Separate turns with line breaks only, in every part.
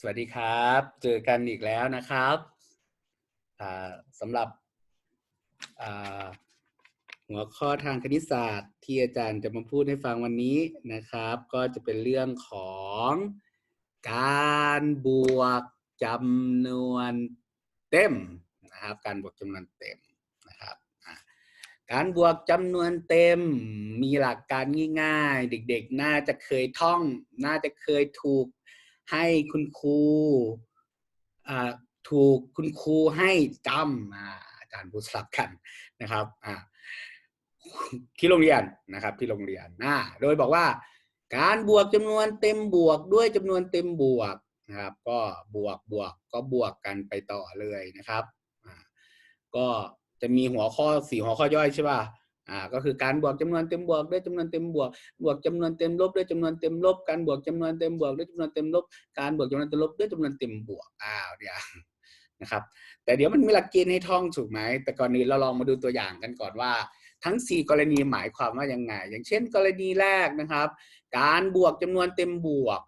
สวัสดีครับ เจอกันอีกแล้วนะครับสำหรับหัวข้อทางคณิตศาสตร์ที่อาจารย์จะมาพูดให้ฟังวันนี้นะครับ ก็จะเป็นเรื่องของการบวกจำนวนเต็มนะครับ การบวกจำนวนเต็มนะครับการบวกจำนวนเต็มมีหลักการง่ายๆ เด็กๆ น่าจะเคยท่อง น่าจะเคยถูก ให้คุณครูอ่าถูกคุณครูให้จำอาจารย์พูดสลับกันนะครับที่โรงเรียนนะครับ ที่โรงเรียนอ่าโดยบอกว่า การบวกจำนวนเต็มบวกด้วยจำนวนเต็มบวกนะครับ ก็บวกบวกก็บวกกันไปต่อเลยนะครับก็จะมีหัวข้อสี่หัวข้อย่อยใช่ป่ะ อ่าก็คือการบวกจำนวนเต็มบวกด้วยจำนวนเต็มบวก บวกจำนวนเต็มลบด้วยจำนวนเต็มลบ การบวกจำนวนเต็มบวกด้วยจำนวนเต็มลบ การบวกจำนวนเต็มลบด้วยจำนวนเต็มบวกอ้าวเดี๋ยวนะครับ แต่เดี๋ยวมันมีหลักเกณฑ์ให้ท่องถูกไหม แต่ก่อนอื่นเราลองมาดูตัวอย่างกันก่อนว่า ทั้ง 4 กรณีหมายความว่ายังไง อย่างเช่น กรณีแรกนะครับ การบวกจำนวนเต็มบวก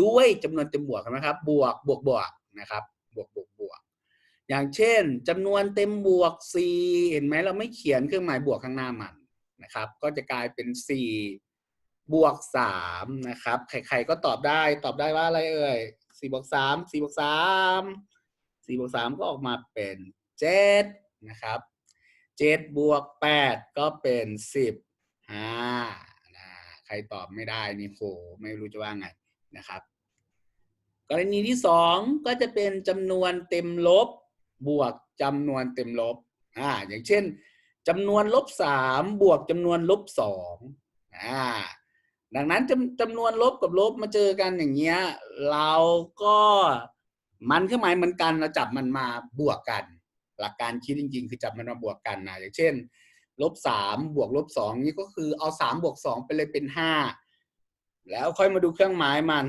ด้วยจำนวนเต็มบวกนะครับ บวกบวกบวกนะครับ บวกบวก อย่างเช่นจำนวนเต็มบวก4เห็นไหมเราไม่เขียนเครื่องหมายบวกข้างหน้ามันนะครับ ก็จะกลายเป็น4บวกสามนะครับ ใครๆก็ตอบได้ตอบได้ว่าอะไรเอ่ยสี่บวกสามสี่บวกสามสี่บวกสามก็ออกมาเป็นเจ็ดนะครับเจ็ดบวกแปดก็เป็นสิบห้านะใครตอบไม่ได้นี่โหไม่รู้จะว่าไงนะครับ กรณีที่สองก็จะเป็นจำนวนเต็มลบ บวกจำนวนเต็มลบอ่าอย่างเช่นจำนวนลบสามบวกจำนวนลบสองอ่าดังนั้นจำจำนวนลบกับลบมาเจอกันอย่างเงี้ยเราก็มันเครื่องหมายเหมือนกันเราจับมันมาบวกกัน หลักการคิดจริง ๆ คือจับมันมาบวกกันนะอย่างเช่นลบสามบวกลบสองนี่ก็คือเอาสามบวกสองไปเลยเป็นห้าแล้วค่อยมาดูเครื่องหมายมัน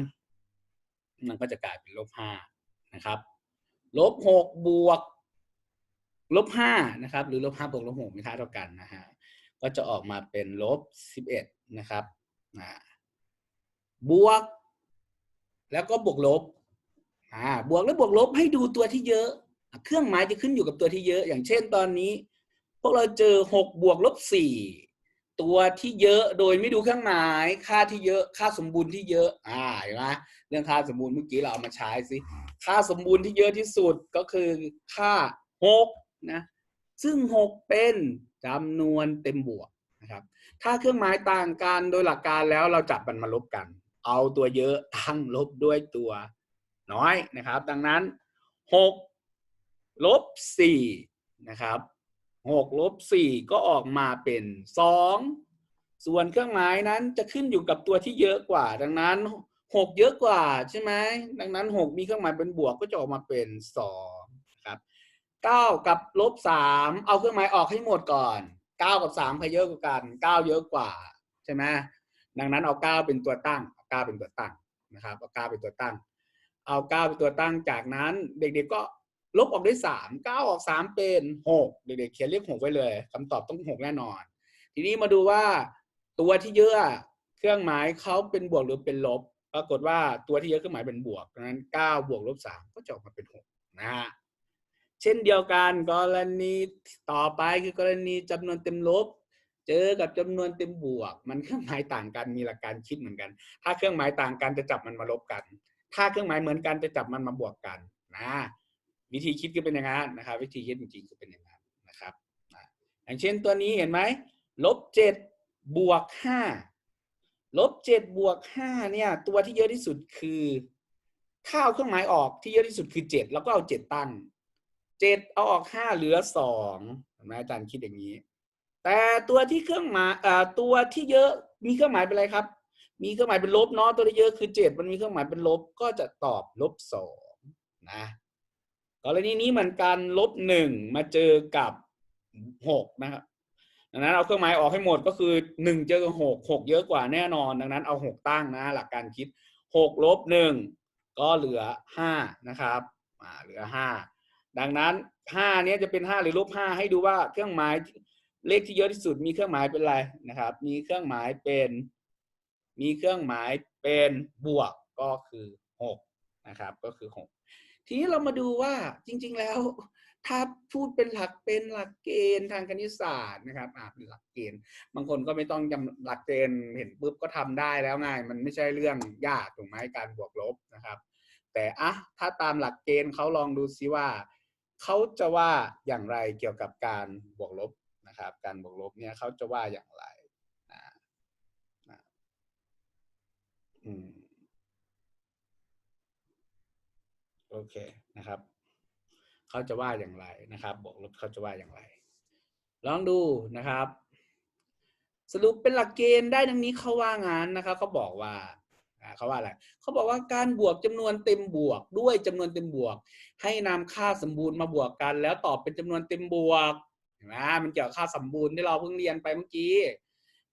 มันก็จะกลายเป็นลบห้านะครับ ลบหกบวกลบห้านะครับ หรือลบห้าบวกลบหกมีค่าเท่ากันนะฮะก็จะออกมาเป็นลบสิบเอ็ดนะครับบวก แล้วก็บวกลบอ่าบวกแล้วบวกลบให้ดูตัวที่เยอะ เครื่องหมายจะขึ้นอยู่กับตัวที่เยอะ อย่างเช่นตอนนี้ พวกเราเจอหกบวกลบสี่ตัวที่เยอะโดยไม่ดูเครื่องหมาย ค่าที่เยอะ ค่าสมบูรณ์ที่เยอะ อ่าเห็นไหมเรื่องค่าสมบูรณ์เมื่อกี้เราเอามาใช้สิ ค่าสมบูรณ์ที่เยอะที่สุดก็คือค่าหกนะซึ่งหกเป็นจำนวนเต็มบวกนะครับถ้าเครื่องหมายต่างกันโดยหลักการแล้วเราจับมันมาลบกัน เอาตัวเยอะทั้งลบด้วยตัวน้อยนะครับ ดังนั้นหกลบสี่นะครับหกลบสี่ก็ออกมาเป็นสองส่วนเครื่องหมายนั้นจะขึ้นอยู่กับตัวที่เยอะกว่า ดังนั้น หกเยอะกว่าใช่ไหมดังนั้นหกมีเครื่องหมายเป็นบวกก็จะออกมาเป็นสองครับเก้ากับลบสามเอาเครื่องหมายออกให้หมดก่อนเก้ากับสามใครเยอะกว่ากันเก้าเยอะกว่าใช่ไหมดังนั้นเอาเก้าเป็นตัวตั้งเอาเก้าเป็นตัวตั้งนะครับเอาเก้าเป็นตัวตั้ง เอาเก้าเป็นตัวตั้งจากนั้นเด็กๆก็ลบออกด้วยสามเก้าออกสามเป็นหกเด็กๆเขียนเลขหกไว้เลยคำตอบต้องหกแน่นอน ทีนี้มาดูว่าตัวที่เยอะเครื่องหมายเขาเป็นบวกหรือเป็นลบ ปรากฏว่าตัวที่เยอะเครื่องหมายเป็นบวกดังนั้นเก้าบวกลบสามก็จะออกมาเป็นหกนะฮะเช่นเดียวกันกรณีต่อไปคือกรณีจำนวนเต็มลบ เจอกับจำนวนเต็มบวก มันเครื่องหมายต่างกันมีหลักการคิดเหมือนกัน ถ้าเครื่องหมายต่างกันจะจับมันมาลบกัน ถ้าเครื่องหมายเหมือนกันจะจับมันมาบวกกันนะวิธีคิดก็เป็นอย่างนั้นนะครับ วิธีคิดจริงๆก็เป็นอย่างนั้นนะครับอย่างเช่นตัวนี้เห็นไหมลบเจ็ดบวกห้า ลบเจ็ดบวกห้าเนี่ย ตัวที่เยอะที่สุดคือถ้าเอาเครื่องหมายออกที่เยอะที่สุดคือเจ็ดแล้วก็เอาเจ็ดตั้งเจ็ดเอาออกห้าเหลือสองเห็นไหมอาจารย์คิดอย่างนี้ แต่ตัวที่เครื่องหมายอ่าตัวที่เยอะมีเครื่องหมายเป็นอะไรครับ มีเครื่องหมายเป็นลบเนาะตัวที่เยอะคือเจ็ดมันมีเครื่องหมายเป็นลบก็จะตอบลบสองนะกรณีนี้เหมือนกันลบหนึ่งมาเจอกับหกนะครับ ดังนั้นเอาเครื่องหมายออกให้หมดก็คือหนึ่งเจอหกหกเยอะกว่าแน่นอน ดังนั้นเอาหกตั้งนะหลักการคิดหกลบหนึ่งก็เหลือห้านะครับอ่าเหลือห้าดังนั้นห้านี้ยจะเป็นห้าหรือลบห้าให้ดูว่าเครื่องหมายเลขที่เยอะที่สุดมีเครื่องหมายเป็นอะไรนะครับ มีเครื่องหมายเป็น มีเครื่องหมายเป็นบวกก็คือหกนะครับ ก็คือหกทีนี้เรามาดูว่าจริง ๆ แล้ว ถ้าพูดเป็นหลักเป็นหลักเกณฑ์ทางคณิตศาสตร์นะครับอ่าเป็นหลักเกณฑ์ บางคนก็ไม่ต้องจำหลักเกณฑ์เห็นปุ๊บก็ทำได้แล้วไงมันไม่ใช่เรื่องยากถูกไหมการบวกลบนะครับ แต่อะถ้าตามหลักเกณฑ์เขาลองดูซิว่าเขาจะว่าอย่างไรเกี่ยวกับการบวกลบนะครับ การบวกลบเนี่ยเขาจะว่าอย่างไรนะนะอืมโอเคนะครับ เขาจะว่าอย่างไรนะครับ บวกลบเขาจะว่าอย่างไร ลองดูนะครับ สรุปเป็นหลักเกณฑ์ได้ดังนี้เขาว่างานนะครับเขาบอกว่าอ่าเขาว่าอะไรเขาบอกว่าการบวกจำนวนเต็มบวกด้วยจำนวนเต็มบวก ให้นำค่าสมบูรณ์มาบวกกัน แล้วตอบเป็นจำนวนเต็มบวกเห็นไหมมันเกี่ยวกับค่าสมบูรณ์ที่เราเพิ่งเรียนไปเมื่อกี้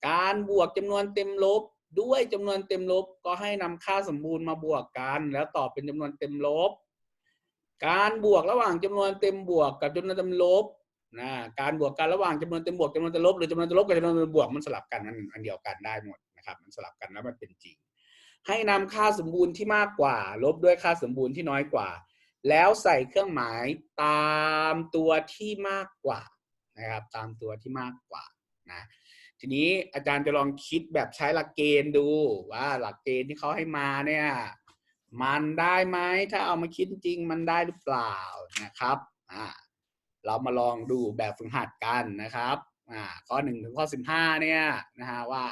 การบวกจำนวนเต็มลบด้วยจำนวนเต็มลบ ก็ให้นำค่าสมบูรณ์มาบวกกัน แล้วตอบเป็นจำนวนเต็มลบ การบวกระหว่างจำนวนเต็มบวกกับจำนวนเต็มลบนะการบวกกันระหว่างจำนวนเต็มบวกจำนวนเต็มลบหรือจำนวนเต็มลบกับจำนวนเต็มบวกมันสลับกันมันอันเดียวกันได้หมดนะครับ มันสลับกันแล้วมันเป็นจริง ให้นำค่าสมบูรณ์ที่มากกว่า ลบด้วยค่าสมบูรณ์ที่น้อยกว่า แล้วใส่เครื่องหมายตามตัวที่มากกว่านะครับ ตามตัวที่มากกว่านะทีนี้อาจารย์จะลองคิดแบบใช้หลักเกณฑ์ดูว่าหลักเกณฑ์ที่เขาให้มาเนี่ย มันได้ไหมถ้าเอามาคิดจริงมันได้หรือเปล่านะครับอ่าเรามาลองดูแบบฝึกหัดกันนะครับอ่าข้อหนึ่งถึงข้อสิบห้าเนี่ยนะฮะว่า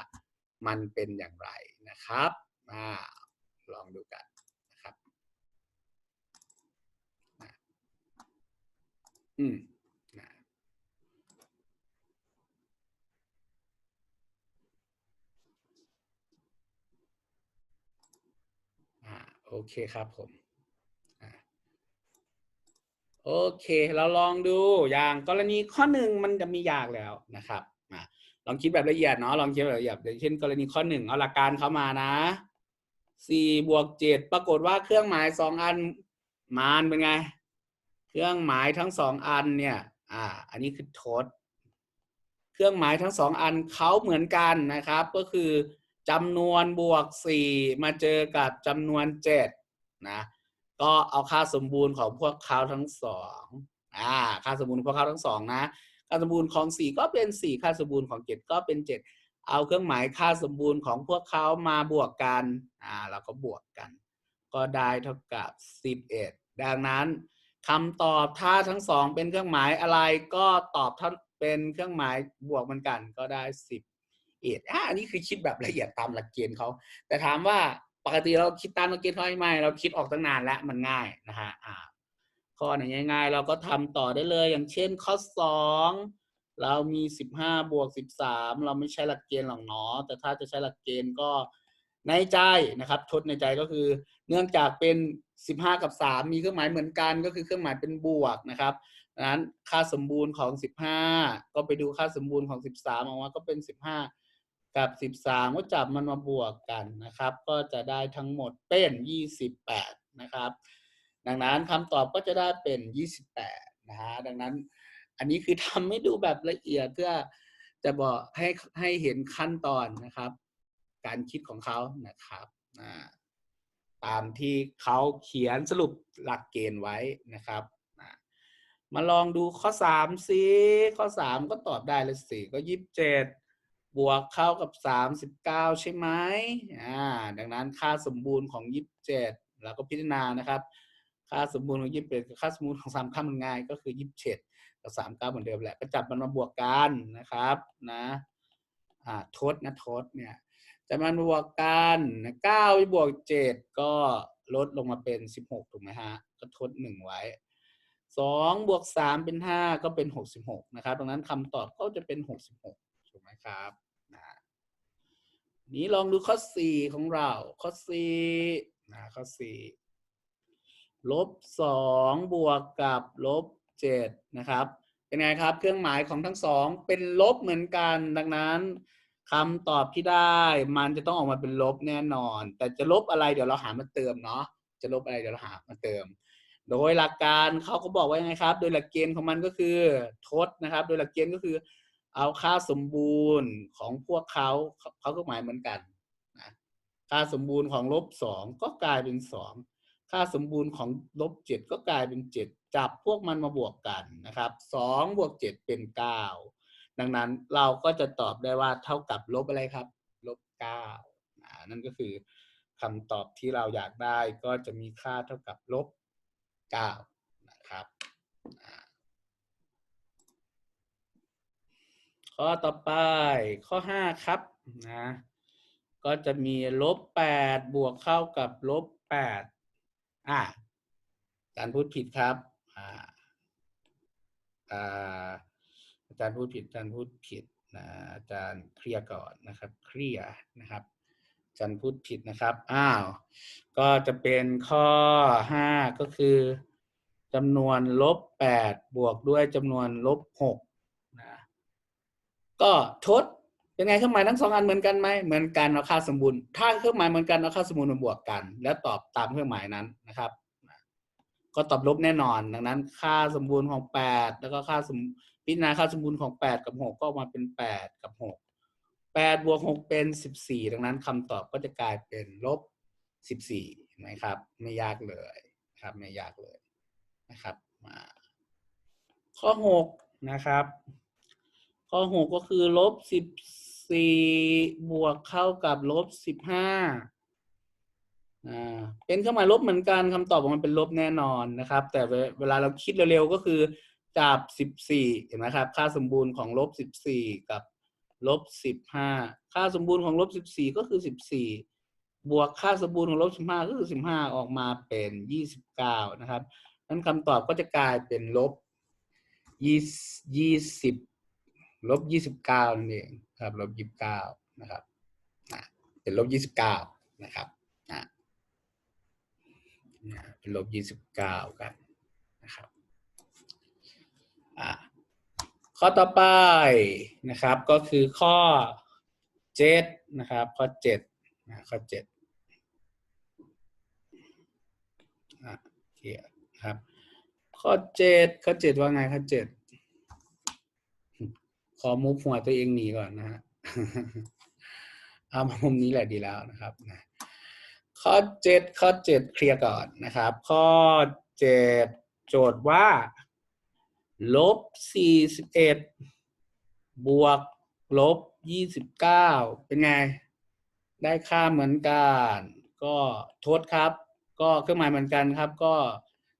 มันเป็นอย่างไรนะครับอ่าลองดูกันนะครับอืมนะอ่า โอเคครับผมโอเค เราลองดูอย่างกรณีข้อหนึ่งมันจะมียากแล้วนะครับลองคิดแบบละเอียดเนาะลองคิดแบบละเอียดอย่างเช่น กรณีข้อหนึ่งเอาหลักการเข้ามานะสี่บวกเจ็ดปรากฏว่าเครื่องหมายสองอันมานเป็นไง เครื่องหมายทั้งสองอันเนี่ย อ่า อันนี้คือทด เครื่องหมายทั้งสองอันเขาเหมือนกันนะครับ ก็คือ จำนวนบวกสี่มาเจอกับจำนวนเจ็ดนะก็เอาค่าสมบูรณ์ของพวกเขาทั้งสองอ่าค่าสมบูรณ์พวกเขาทั้งสองนะค่าสมบูรณ์ของสี่ก็เป็นสี่ค่าสมบูรณ์ของเจ็ดก็เป็นเจ็ดเอาเครื่องหมายค่าสมบูรณ์ของพวกเขามาบวกกันอ่าเราก็บวกกัน ก็ได้เท่ากับสิบเอ็ดดังนั้นคำตอบถ้าทั้งสองเป็นเครื่องหมายอะไรก็ตอบเท่าเป็นเครื่องหมายบวกเหมือนกันก็ได้สิบ เอ็ดอ่าอันนี้คือคิดแบบละเอียดตามหลักเกณฑ์เขา แต่ถามว่าปกติเราคิดตามหลักเกณฑ์เขาไม่ไม่เราคิดออกตั้งนานแล้วมันง่ายนะฮะอ่าข้อไหนง่ายๆ เราก็ทำต่อได้เลย อย่างเช่นข้อสองเรามีสิบห้าบวกสิบสามเราไม่ใช้หลักเกณฑ์หรอกเนาะแต่ถ้าจะใช้หลักเกณฑ์ก็ในใจนะครับทดในใจก็คือ เนื่องจากเป็นสิบห้ากับสามมีเครื่องหมายเหมือนกันก็คือเครื่องหมายเป็นบวกนะครับดังนั้นค่าสมบูรณ์ของสิบห้าก็ไปดูค่าสมบูรณ์ของสิบสามออกมาก็เป็นสิบห้า กับสิบสามก็จับมันมาบวกกันนะครับ ก็จะได้ทั้งหมดเป็นยี่สิบแปดนะครับ ดังนั้นคำตอบก็จะได้เป็นยี่สิบแปดนะฮะ ดังนั้นอันนี้คือทำให้ดูแบบละเอียดเพื่อจะบอกให้ให้เห็นขั้นตอนนะครับ การคิดของเขานะครับตามที่เขาเขียนสรุปหลักเกณฑ์ไว้นะครับมาลองดูข้อสามสิข้อสามก็ตอบได้เลยสิก็ยี่สิ บวกเข้ากับสามสิบเก้าใช่ไหมอ่า ดังนั้นค่าสมบูรณ์ของยี่สิบเจ็ดเราก็พิจารณานะครับ ค่าสมบูรณ์ของยี่สิบเจ็ดกับค่าสมบูรณ์ของสามค่ามันง่ายก็คือยี่สิบเจ็ดกับสามเก้าเหมือนเดิมแหละ ก็จับมันมาบวกกันนะครับนะ อ่า ทดนะทดเนี่ยจะมันบวกกันนะเก้าบวกเจ็ดก็ลดลงมาเป็นสิบหกถูกไหมฮะ ก็ทดหนึ่งไว้สองบวกสามเป็นห้าก็เป็นหกสิบหกนะครับ ดังนั้นคำตอบก็จะเป็นหกสิบหก ถูกไหมครับนะนี้ลองดูข้อสี่ของเรา ข้อสี่นะข้อสี่ลบสองบวกกับลบเจ็ดนะครับ เป็นไงครับ เครื่องหมายของทั้งสองเป็นลบเหมือนกัน ดังนั้นคำตอบที่ได้มันจะต้องออกมาเป็นลบแน่นอน แต่จะลบอะไรเดี๋ยวเราหามาเติมเนาะ จะลบอะไรเดี๋ยวเราหามาเติม โดยหลักการเขาก็บอกไว้ไงครับ โดยหลักเกณฑ์ของมันก็คือทดนะครับ โดยหลักเกณฑ์ก็คือ เอาค่าสมบูรณ์ของพวกเขาเขาก็หมายเหมือนกันนะค่าสมบูรณ์ของลบสองก็กลายเป็นสองค่าสมบูรณ์ของลบเจ็ดก็กลายเป็นเจ็ดจับพวกมันมาบวกกันนะครับสองบวกเจ็ดเป็นเก้าดังนั้นเราก็จะตอบได้ว่าเท่ากับลบอะไรครับลบเก้านั่นก็คือคำตอบที่เราอยากได้ก็จะมีค่าเท่ากับลบเก้านะครับอ่า ข้อต่อไปข้อห้าครับนะก็จะมีลบแปดบวกเข้ากับลบแปดอ่าอาจารย์พูดผิดครับอ่าอ่าอาจารย์พูดผิดอาจารย์พูดผิดนะอาจารย์เคลียร์ก่อนนะครับเคลียร์นะครับอาจารย์พูดผิดนะครับอ้าวก็จะเป็นข้อห้าก็คือจำนวนลบแปดบวกด้วยจำนวนลบหก ก็ทดเป็นไงเครื่องหมายทั้งสองอันเหมือนกันไหมเหมือนกันเอาค่าสมบูรณ์ ถ้าเครื่องหมายเหมือนกันเอาค่าสมบูรณ์มาบวกกัน แล้วตอบตามเครื่องหมายนั้นนะครับ ก็ตอบลบแน่นอน ดังนั้น ค่าสมบูรณ์ของแปดแล้วก็ค่าสมพิจารณาค่าสมบูรณ์ของแปดกับหกก็มาเป็นแปดกับหกแปดบวกหกเป็นสิบสี่ดังนั้นคำตอบก็จะกลายเป็นลบสิบสี่นะครับ ไม่ยากเลยครับไม่ยากเลยนะครับมาข้อหกนะครับ ข้อหกก็คือลบสิบสี่บวกเข้ากับลบสิบห้าอ่าเป็นเครื่องหมายลบเหมือนกันคำตอบของมันเป็นลบแน่นอนนะครับ แต่เวลาเราคิดเร็วๆก็คือจับสิบสี่เห็นไหมครับ ค่าสมบูรณ์ของลบสิบสี่กับลบสิบห้าค่าสมบูรณ์ของลบสิบสี่ก็คือสิบสี่บวกค่าสมบูรณ์ของลบสิบห้าก็คือสิบห้าออกมาเป็นยี่สิบเก้านะครับนั้นคำตอบก็จะกลายเป็นลบยี่สิบ ลบยี่สิบเก้านั่นเองครับลบยี่สิบเก้านะครับนะเป็นลบยี่สิบเก้านะครับนะเป็นลบยี่สิบเก้ากันนะครับอ่าข้อต่อไปนะครับก็คือข้อเจ็ดนะครับข้อเจ็ดนะข้อเจ็ดอะโอเคครับข้อเจ็ดข้อเจ็ดว่าไงข้อเจ็ด ขอมุกหัวตัวเองหนีก่อนนะฮะเอามามุมนี้แหละดีแล้วนะครับนะข้อเจ็ดข้อเจ็ดเคลียร์ก่อนนะครับ ข้อเจ็ดโจทย์ว่าลบสี่สิบเอ็ดบวกลบยี่สิบเก้าเป็นไง ได้ค่าเหมือนกัน ก็ทดครับ ก็เครื่องหมายเหมือนกันครับ ก็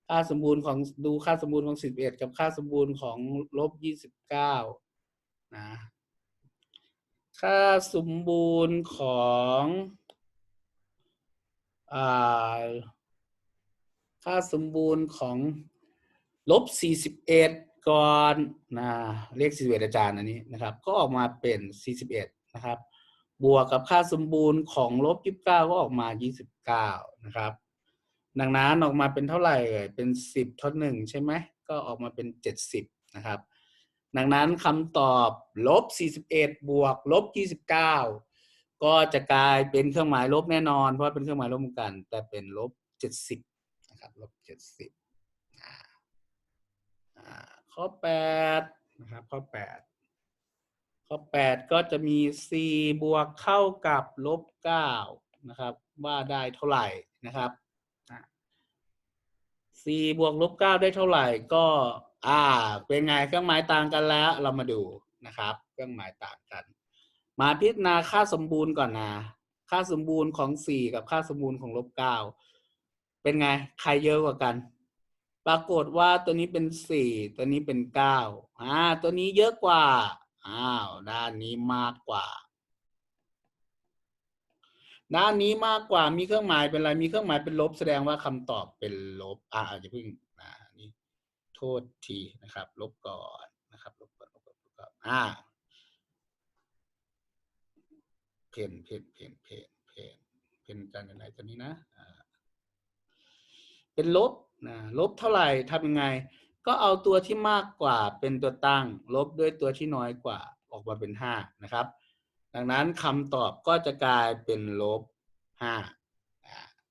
ค่าสมบูรณ์ของดูค่าสมบูรณ์ของสิบเอ็ดกับค่าสมบูรณ์ของลบยี่สิบเก้า นะค่าสมบูรณ์ของอค่าสมบูรณ์ของลบสี่สิบเอ็ดก่อนนะเลขสี่สิบเอ็ดอาจารย์อันนี้นะครับ ก็ออกมาเป็นสี่สิบเอ็ดนะครับ บวกกับค่าสมบูรณ์ของลบยี่สิบเก้าก็ออกมายี่สิบเก้านะครับ ดังนั้นออกมาเป็นเท่าไหร่เอ่ยเป็นสิบทดหนึ่งใช่ไหมก็ออกมาเป็นเจ็ดสิบนะครับ ดังนั้นคำตอบลบ 41 บวกลบ 29 ก็จะกลายเป็นเครื่องหมายลบแน่นอน เพราะเป็นเครื่องหมายลบเหมือนกัน แต่เป็นลบ 70 นะครับลบ 70 ข้อ 8 นะครับ ข้อ 8 ข้อ 8 ก็จะมี 4 บวกเข้ากับลบ 9 นะครับ ว่าได้เท่าไหร่นะครับอ่าสี่บวกลบเก้าได้เท่าไหร่ก็ อ่า เป็นไงเครื่องหมายต่างกันแล้ว เรามาดูนะครับ เครื่องหมายต่างกัน มาพิจารณาค่าสมบูรณ์ก่อนนะค่าสมบูรณ์ของสี่กับค่าสมบูรณ์ของลบเก้าเป็นไงใครเยอะกว่ากัน ปรากฏว่าตัวนี้เป็นสี่ตัวนี้เป็นเก้าอ่าตัวนี้เยอะกว่าอ้าวด้านนี้มากกว่า ด้านนี้มากกว่ามีเครื่องหมายเป็นอะไรมีเครื่องหมายเป็นลบ แสดงว่าคำตอบเป็นลบอ่าอย่าเพิ่ง โทษทีนะครับ ลบก่อนนะครับ ลบก่อนลบก่อนลบก่อนอ่าเพนเพนเพนเพนเพนเพนจานไหนตัวนี้นะอ่าเป็นลบนะลบเท่าไหร่ทำยังไง ก็เอาตัวที่มากกว่าเป็นตัวตั้ง ลบด้วยตัวที่น้อยกว่าออกมาเป็นห้านะครับ ดังนั้นคำตอบก็จะกลายเป็นลบห้า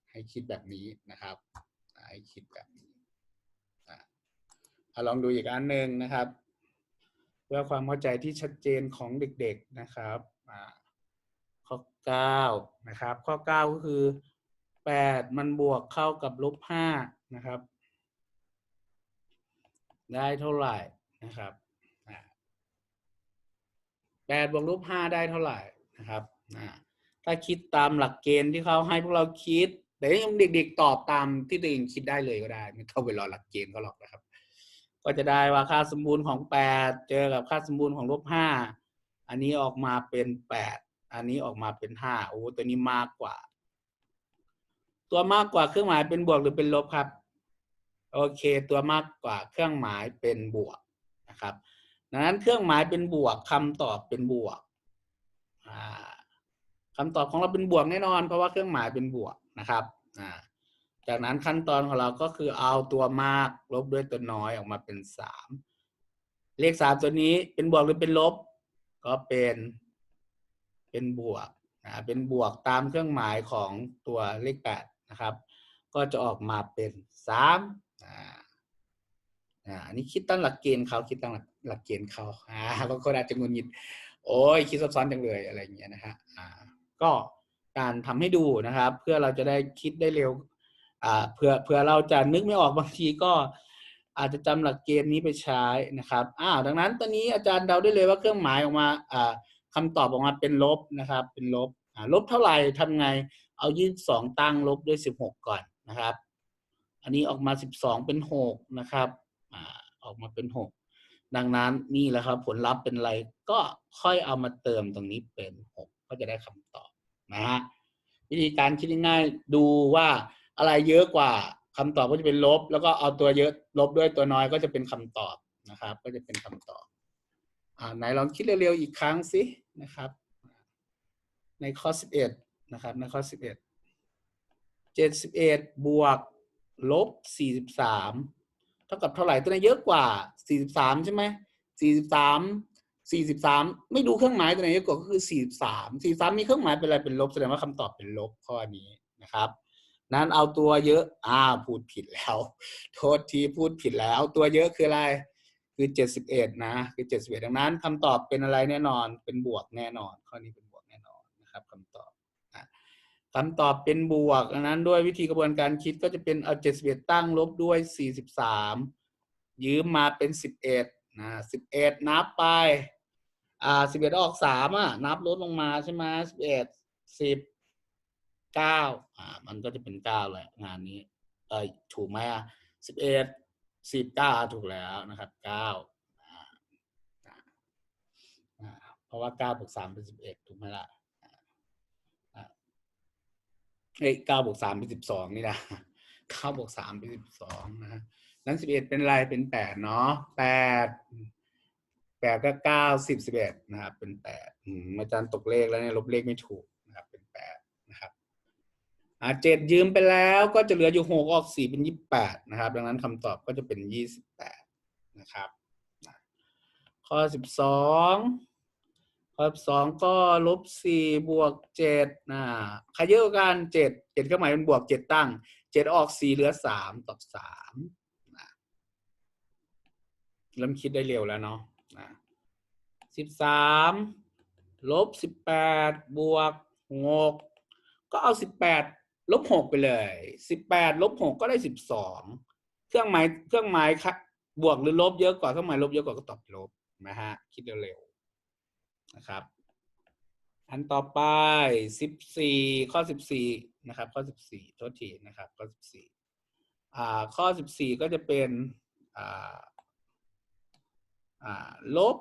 ให้คิดแบบนี้นะครับ ให้คิดแบบ ลองดูอีกอันหนึ่งนะครับ เพื่อความเข้าใจที่ชัดเจนของเด็กๆนะครับข้อเก้านะครับ ข้อเก้าก็คือแปดมันบวกเข้ากับลบห้านะครับ ได้เท่าไหร่นะครับอ่าแปดบวกลบห้าได้เท่าไหร่นะครับถ้าคิดตามหลักเกณฑ์ที่เขาให้พวกเราคิดแต่ยังเด็กๆตอบตามที่ตัวเองคิดได้เลยก็ได้ ไม่ต้องไปรอหลักเกณฑ์เขาหรอกนะครับ ก็จะได้ว่าค่าสมบูรณ์ของแปดเจอกับค่าสมบูรณ์ของลบห้าอันนี้ออกมาเป็นแปดอันนี้ออกมาเป็นห้าโอ้ตัวนี้มากกว่า ตัวมากกว่าเครื่องหมายเป็นบวกหรือเป็นลบครับ โอเค ตัวมากกว่าเครื่องหมายเป็นบวกนะครับดังนั้นเครื่องหมายเป็นบวกคำตอบเป็นบวกอ่าคำตอบของเราเป็นบวกแน่นอน เพราะว่าเครื่องหมายเป็นบวกนะครับอ่า จากนั้นขั้นตอนของเราก็คือเอาตัวมากลบด้วยตัวน้อยออกมาเป็นสามเลขสามตัวนี้เป็นบวกหรือเป็นลบ ก็เป็นเป็นบวกอ่าเป็นบวกตามเครื่องหมายของตัวเลขแปดนะครับ ก็จะออกมาเป็นสามอ่าอันนี้คิดตั้งหลักเกณฑ์เขาคิดตั้งหลักหลักเกณฑ์เขาอ่าบางคนอาจจะงุนงิด โอ้ยคิดซับซ้อนจังเลยอะไรอย่างเงี้ยนะฮะอ่าก็การทำให้ดูนะครับ เพื่อเราจะได้คิดได้เร็ว เพื่อเพื่อเราจะนึกไม่ออกบางทีก็อาจจะจำหลักเกณฑ์นี้ไปใช้นะครับอ้าวดังนั้นตอนนี้อาจารย์เดาได้เลยว่าเครื่องหมายออกมาอ่าคำตอบออกมาเป็นลบนะครับ เป็นลบลบเท่าไหร่ทำไง เอายี่สิบสองตั้งลบด้วยสิบหกก่อนนะครับ อันนี้ออกมาสิบสองเป็นหกนะครับอออกมาเป็นหกดังนั้นนี่แหละครับ ผลลัพธ์เป็นอะไรก็ค่อยเอามาเติมตรงนี้เป็นหกก็จะได้คำตอบนะฮะวิธีการคิดง่ายๆดูว่า อะไรเยอะกว่าคำตอบก็จะเป็นลบ แล้วก็เอาตัวเยอะลบด้วยตัวน้อยก็จะเป็นคำตอบนะครับ ก็จะเป็นคำตอบอ่าไหนลองคิดเร็วๆอีกครั้งสินะครับ ในข้อสิบเอ็ดนะครับ ในข้อสิบเอ็ดเจ็ดสิบเอ็ดบวกลบสี่สิบสามเท่ากับเท่าไหร่ตัวไหนเยอะกว่าสี่สิบสามใช่ไหมสี่สิบสามสี่สิบสามไม่ดูเครื่องหมายตัวไหนเยอะกว่าก็คือสี่สิบสามสี่สามมีเครื่องหมายเป็นอะไรเป็นลบแสดงว่าคำตอบเป็นลบข้อนี้นะครับ นั้นเอาตัวเยอะอ่าพูดผิดแล้ว โทษทีพูดผิดแล้ว ตัวเยอะคืออะไร คือเจ็ดสิบเอ็ดนะคือเจ็ดสิบเอ็ดดังนั้นคำตอบเป็นอะไรแน่นอนเป็นบวกแน่นอน ข้อนี้เป็นบวกแน่นอนนะครับคำตอบคำตอบเป็นบวกดังนั้นด้วยวิธีกระบวนการคิดก็จะเป็นเอาเจ็ดสิบเอ็ดตั้งลบด้วยสี่สิบสามยืมมาเป็นสิบเอ็ดนะสิบเอ็ดนับไปอ่าสิบเอ็ดออกสามอะ นับลดลงมาใช่ไหมสิบ เก้าอ่า มันก็จะเป็นเก้าแหละงานนี้ เออถูกไหมอะสิบเอ็ดสิบเก้าถูกแล้วนะครับเก้าอ่าเพราะว่าเก้าบวกสามเป็นสิบเอ็ดถูกไหมล่ะอ่าเอ้ยเก้าบวกสามเป็นสิบสองนี่นะเก้าบวกสามเป็นสิบสองนะนั้นสิบเอ็ดเป็นอะไรเป็นแปดเนาะแปดแปดก็เก้าสิบสิบเอ็ดนะครับเป็นแปดอืมอาจารย์ตกเลขแล้วเนี่ยลบเลขไม่ถูกนะครับ เป็นแปดนะครับ อ่าเจ็ดยืมไปแล้วก็จะเหลืออยู่หกออกสี่เป็นยี่สิบแปดนะครับ ดังนั้นคำตอบก็จะเป็นยี่สิบแปดนะครับข้อสิบสองข้อสิบสองก็ลบสี่บวกเจ็ดนะใครเยอะกว่ากันเจ็ดเจ็ดก็หมายเป็นบวกเจ็ดตั้งเจ็ดออกสี่เหลือสามตอบสามนะเริ่มคิดได้เร็วแล้วเนาะสิบสามลบสิบแปดบวกหกก็เอาสิบแปด ลบหกไปเลยสิบแปดลบหกก็ได้สิบสองเครื่องหมายเครื่องหมายค่ะบวกหรือลบเยอะกว่าเครื่องหมายลบเยอะกว่าก็ตอบลบนะฮะคิดเร็วๆนะครับ อันต่อไปสิบสี่ข้อสิบสี่นะครับ ข้อสิบสี่โทษทีนะครับ ข้อสิบสี่อ่าข้อสิบสี่ก็จะเป็นอ่าอ่าลบ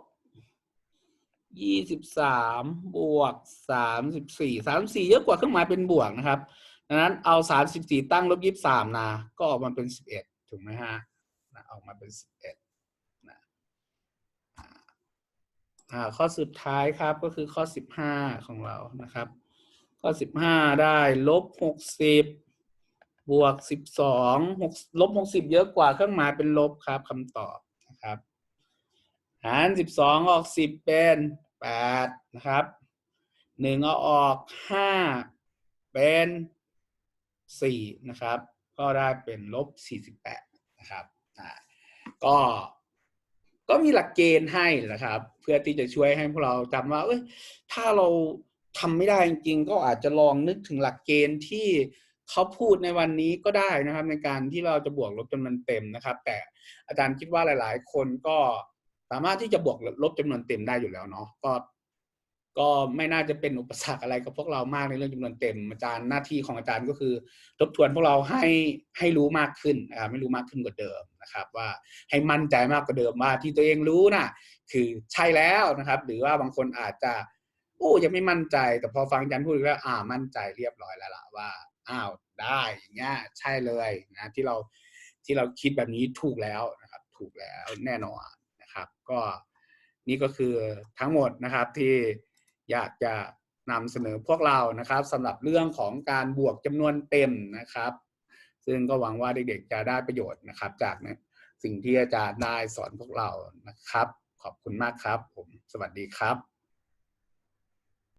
ยี่สิบสามบวกสามสิบสี่สามสี่เยอะกว่าเครื่องหมายเป็นบวกนะครับ ดังนั้นเอาสามสิบสี่ตั้งลบยี่สิบสามนะ ก็ออกมาเป็นสิบเอ็ดถูกไหมฮะนะออกมาเป็นสิบเอ็ดนะอ่าข้อสุดท้ายครับก็คือข้อสิบห้าของเรานะครับ ข้อสิบห้าได้ลบหกสิบบวกสิบสองหกลบหกสิบเยอะกว่าเครื่องหมายเป็นลบครับคำตอบนะครับหารสิบสองออกสิบเป็นแปดนะครับหนึ่งเอาออกห้าเป็น สี่นะครับ ก็ได้เป็นลบสี่สิบแปดนะครับอ่าก็ก็มีหลักเกณฑ์ให้นะครับ เพื่อที่จะช่วยให้พวกเราจำว่าเอ้ยถ้าเราทำไม่ได้จริงๆ ก็อาจจะลองนึกถึงหลักเกณฑ์ที่เขาพูดในวันนี้ก็ได้นะครับ ในการที่เราจะบวกลบจำนวนเต็มนะครับ แต่อาจารย์คิดว่าหลาย ๆ คนก็สามารถที่จะบวกลบจำนวนเต็มได้อยู่แล้วเนาะก็ ก็ไม่น่าจะเป็นอุปสรรคอะไรกับพวกเรามากในเรื่องจำนวนเต็มอาจารย์หน้าที่ของอาจารย์ก็คือทบทวนพวกเราให้ให้รู้มากขึ้นอ่าไม่รู้มากขึ้นกว่าเดิมนะครับ ว่าให้มั่นใจมากกว่าเดิมว่าที่ตัวเองรู้น่ะคือใช่แล้วนะครับ หรือว่าบางคนอาจจะโอ้ยังไม่มั่นใจ แต่พอฟังอาจารย์พูดแล้วอ่ามั่นใจเรียบร้อยแล้วล่ะว่าอ้าวได้อย่างเงี้ยใช่เลยนะที่เราที่เราคิดแบบนี้ถูกแล้วนะครับ ถูกแล้วแน่นอนนะครับ ก็นี่ก็คือทั้งหมดนะครับที่ อยากจะนำเสนอพวกเรานะครับสำหรับเรื่องของการบวกจำนวนเต็มนะครับ ซึ่งก็หวังว่าเด็กๆจะได้ประโยชน์นะครับ จากสิ่งที่อาจารย์ได้สอนพวกเรานะครับ ขอบคุณมากครับ ผมสวัสดีครับ